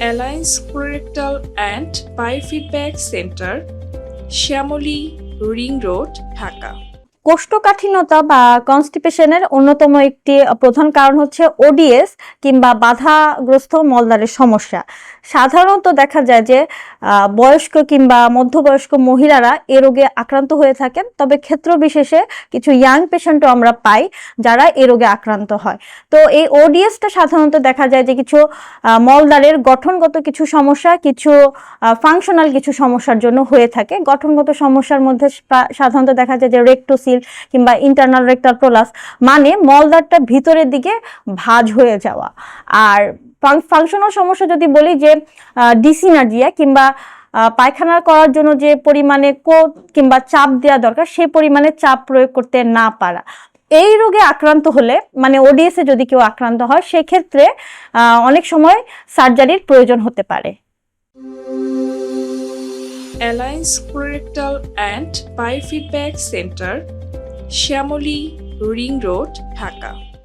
Alliance colorectal and biofeedback centre Shyamoli ring road Dhaka কোষ্ঠকাঠিন্যতা বা কনস্টিপেশনের অন্যতম একটি প্রধান কারণ হচ্ছে ওডিএস কিংবা বাধাগ্রস্ত মলদ্বারের সমস্যা। সাধারণত দেখা যায় যে বয়স্ক কিংবা মধ্যবয়স্ক মহিলারা এ রোগে আক্রান্ত হয়ে থাকেন। তবে ক্ষেত্র বিশেষে কিছু ইয়াং পেশেন্টও আমরা পাই যারা এ রোগে আক্রান্ত হয়। তো এই ওডিএসটা সাধারণত দেখা যায় যে কিছু আহ, মলদ্বারের গঠনগত কিছু সমস্যা কিছু ফাংশনাল কিছু সমস্যার জন্য হয়ে থাকে। গঠনগত সমস্যার মধ্যে সাধারণত দেখা যায় যে রেক্টোসিল কিংবা ইন্টারনাল রেক্টাল প্রোলাস মানে মলদ্বারটা ভিতরের দিকে ভাঁজ হয়ে যাওয়া। আর ফাংশনাল সমস্যা যদি বলি যে ডিসিনার্জিয়া কিংবা পায়খানা করার জন্য যে পরিমাণে কোট কিংবা চাপ দেওয়া দরকার সেই পরিমাণে চাপ প্রয়োগ করতে না পারা। এই রোগে আক্রান্ত হলে মানে ওডিএস যদি কেউ আক্রান্ত হয়, সেক্ষেত্রে অনেক সময় সার্জারির প্রয়োজন হতে পারে। Alliance colorectal and biofeedback centre Shyamoli ring road Dhaka.